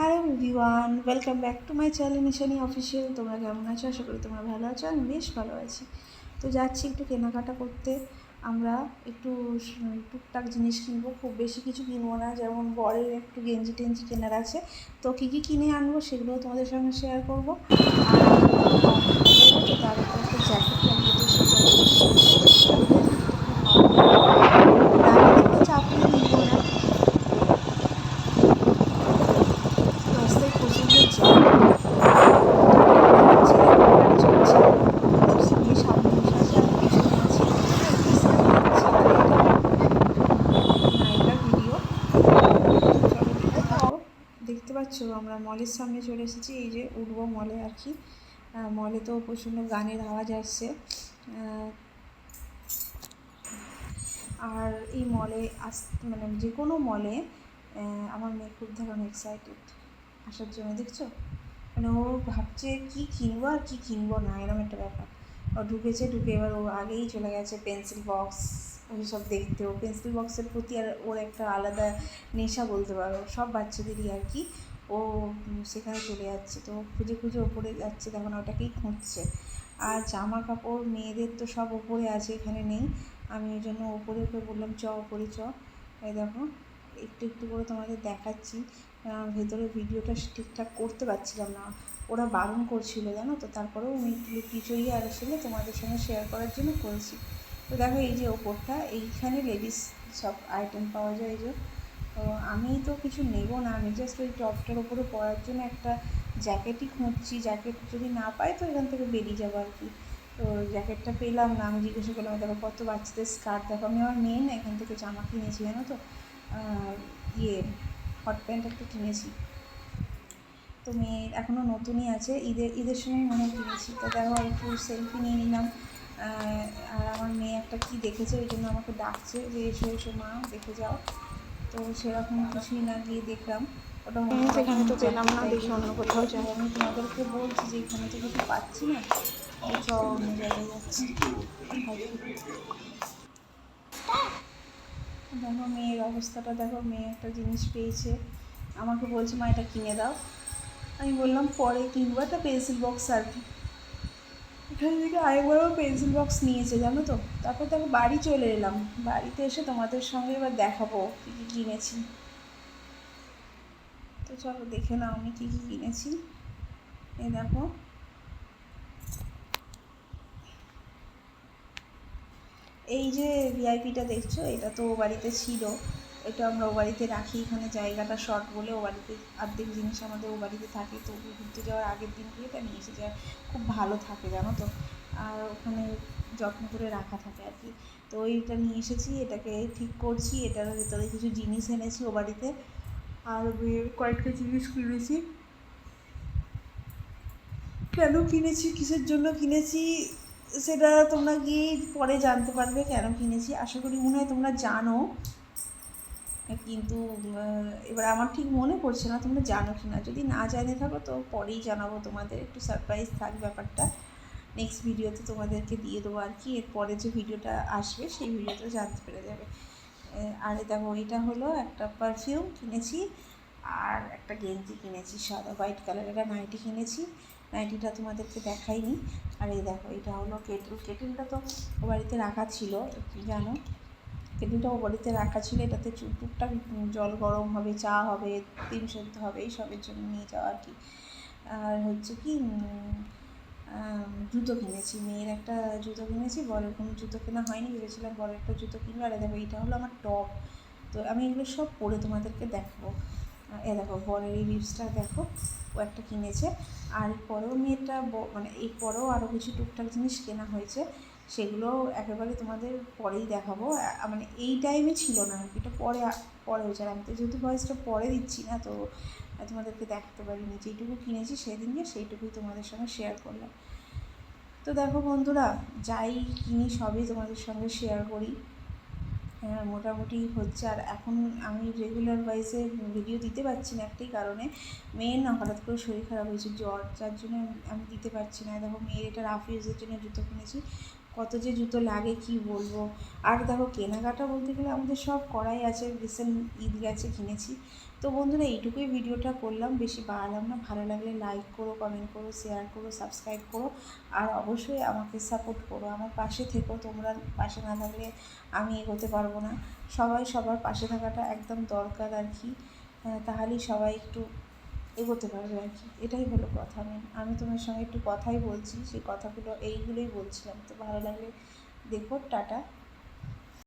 Hello everyone welcome back to my channel Nishani official তোমরা কেমন আছো? আশা করি তোমরা ভালো আছো, আমি বেশ ভালো আছি। তো যাচ্ছি একটু কেনাকাটা করতে। আমরা একটু টুকটাক জিনিস কিনবো, খুব বেশি কিছু কিনবো না। যেমন বরের একটু গেঞ্জি টেঞ্জি কেনার আছে। তো কী কী কিনে আনব সেগুলো তোমাদের সঙ্গে শেয়ার করব আর তো তার উপর একটা জ্যাকেট লাগিয়ে সেই জ্যাকেট চাপ নিয়ে নিবো না রাস্তায় প্রচণ্ড জ্যাম সামনে সামনে বসে আছে আর পিছনে আছে নায়িকার ভিডিও দেখতে পাচ্ছ আমরা মলের সামনে চলে এসেছি, এই যে উঠবো মলে আর কি। মলে তো প্রচণ্ড গানের আওয়াজ আসছে। আর এই মলে আস মানে যে কোনো মলে আমার মেয়ে খুব ধরুন এক্সাইটেড আসার জন্য দেখছ? মানে ও ভাবছে কী কিনবো আর কি কিনবো না, এরকম একটা ব্যাপার। ও ঢুকেছে, ঢুকে এবার ও আগেই চলে গেছে পেন্সিল বক্স ওইসব দেখতে। ও পেন্সিল বক্সের প্রতি আর ওর একটা আলাদা নেশা বলতে পারো, সব বাচ্চাদেরই আর কি। ও সেখানে চলে যাচ্ছে। তো খুঁজে খুঁজে ওপরে যাচ্ছে তখন ওটাকেই খুঁজছে। আর জামা কাপড় মেয়েদের তো সব ওপরে আছে, এখানে নেই। আমি ওই জন্য ওপরে ওকে বললাম, চ, ওপরে চ। এই দেখো, একটু একটু করে তোমাদের দেখাচ্ছি। ভেতরে ভিডিওটা ঠিকঠাক করতে পারছিলাম না। ওরা বারণ করছিল, জানো তো? তারপরেও আমি লুকিয়ে আর আসলে তোমাদের সঙ্গে শেয়ার করার জন্য করেছি। তো দেখো, এই যে ওপরটা, এইখানে লেডিস সব আইটেম পাওয়া যায়, এই যে। তো আমি তো কিছু নেব না। আমি জাস্ট ওই টপটার ওপরে পরার জন্য একটা জ্যাকেটই খুঁজছি। জ্যাকেট যদি না পাই তো এখান থেকে বেরিয়ে যাব আর কি। তো জ্যাকেটটা পেলাম না। আমি জিজ্ঞাসা করলাম, দেখো, কত বাচ্চাদের স্কার্ট দেখো, আমি আমার মেয়ে না, এখান থেকে জামা কিনেছি, জানো তো? ইয়ে হট প্যান্ট একটা কিনেছি। তো মেয়ে এখনও নতুনই আছে। ঈদের ঈদের সময় মনে কিনেছি। তো দেখো একটু সেলফি নিয়ে নিলাম। আর আমার মেয়ে একটা কি দেখেছে, ওই জন্য আমাকে ডাকছে যে, এসো এসো, মা, দেখে যাও। তো সেরকম কিছুই না গিয়ে দেখলাম। ওটা অন্য সেখানে তো পেলাম না, দেখি অন্য কোথাও যাই। আমি তোমাদেরকে বলছি যে এখানে তো কিছু পাচ্ছি না। অন্য জায়গায় যাচ্ছি দেখো মেয়ের অবস্থাটা দেখো মেয়ে একটা জিনিস পেয়েছে। আমাকে বলছে মা এটা কিনে দাও। আমি বললাম পরে কিনবো একটা পেন্সিল বক্স আর কি। থেকে আরেকবারও পেন্সিল বক্স নিয়েছে জানো তো? তারপর দেখো বাড়ি চলে এলাম। বাড়িতে এসে তোমাদের সঙ্গে এবার দেখাবো কী কী কিনেছি। তো চলো দেখে নাও আমি কী কী কিনেছি। এ দেখো। এই যে ভিআইপিটা দেখছ, এটা তো বাড়িতে ছিল। এটা আমরা ও বাড়িতে রাখি। এখানে জায়গাটা শর্ট বলে ও বাড়িতে অর্ধেক জিনিস আমাদের ও বাড়িতে থাকে। তো ঘুরতে যাওয়ার আগের দিন গিয়ে এটা নিয়ে এসে যায়। খুব ভালো থাকে, জানো তো? আর ওখানে যত্ন করে রাখা থাকে আর কি। তো এইটা নিয়ে এসেছি, এটাকে ঠিক করছি, এটার ভেতরে কিছু জিনিস এনেছি ও বাড়িতে। আর কয়েকটা জিনিস কিনেছি। কেন কিনেছি? কিসের জন্য কিনেছি? সেটা তোমরা গিয়ে পরে জানতে পারবে কেন কিনেছি। আশা করি মনে হয় তোমরা জানো। কিন্তু এবার আমার ঠিক মনে পড়ছে না, তোমরা জানো কি না যদি না জানে থাকো, তো পরেই জানাব তোমাদের। একটু সারপ্রাইজ থাক ব্যাপারটা। নেক্সট ভিডিওতে তোমাদেরকে দিয়ে দেবো আর কি। এরপরে যে ভিডিওটা আসবে, সেই ভিডিওতে জানতে পেরে যাবে। আর দেখো, এটা হলো একটা পারফিউম কিনেছি, আর একটা গেঞ্জি কিনেছি, সাদা হোয়াইট কালারের একটা নাইটি কিনেছি। নাইটিটা তোমাদেরকে দেখাইনি। আর এই দেখো, এটা হলো কেটেল কেটেলটা তো বাড়িতে রাখা ছিল জানো। কেটেলটা ও বাড়িতে রাখা ছিল এটাতে টুকটাক জল গরম হবে, চা হবে ডিম সেদ্ধ হবে, এইসবের জন্য নিয়ে যাওয়া আর কি। আর হচ্ছে কি জুতো কিনেছি। মেয়ের একটা জুতো কিনেছি, বরের কোনো জুতো কেনা হয়নি, ভেবেছিলাম বরের একটা জুতো কিনবো। আর দেখো, এইটা হলো আমার টপ। তো আমি এগুলো সব পরে তোমাদেরকে দেখাবো। এ দেখো, বরের এই লিপসটা দেখো, ও একটা কিনেছে। আর পরেও মেয়েটা মানে এরপরেও আরও কিছু টুকটাক জিনিস কেনা হয়েছে। সেগুলো একেবারে তোমাদের পরেই দেখাবো। মানে এই টাইমে ছিল না। এটা পরে পরে হয়েছে। আর আমি তো যেহেতু ভয়েসটা পরে দিচ্ছি না, তো তোমাদেরকে দেখাতে পারিনি। যেইটুকু কিনেছি সেদিনকে সেইটুকুই তোমাদের সঙ্গে শেয়ার করলাম। তো দেখো বন্ধুরা, যাই কিনি সবই তোমাদের সঙ্গে শেয়ার করি। হ্যাঁ মোটামুটি হচ্ছে। আর এখন আমি রেগুলার ওয়াইজে ভিডিও দিতে পারছি না একটাই কারণে। মেয়ের না, হঠাৎ করে শরীর খারাপ হয়েছে, জ্বর, যার জন্য আমি দিতে পারছি না। দেখো মেয়ের এটা রাফ ইউজের জন্য জুতো কিনেছি। কত যে জুতো লাগে কি বলব? আর দেখো কেনাকাটা বলতে গেলে আমাদের সব করাই আছে রিসেন্ট ঈদ গেছে কিনেছি। তো বন্ধুরা এইটুকুই ভিডিওটা করলাম। বেশি বাড়ালাম না। ভালো লাগলে লাইক করো কমেন্ট করো শেয়ার করো সাবস্ক্রাইব করো। আর অবশ্যই আমাকে সাপোর্ট করো। আমার পাশে থেকো। তোমরা পাশে না থাকলে আমি এগোতে পারব না। সবাই সবার পাশে থাকাটা একদম দরকার আর কি। আহ, তাহলেই সবাই একটু এগোতে পারবে আর কি। এটাই হলো কথা আমি আমি তোমার সঙ্গে একটু কথাই বলছি, সেই কথাগুলো এইগুলোই বলছিলাম। তো ভালো লাগলে দেখো, টাটা।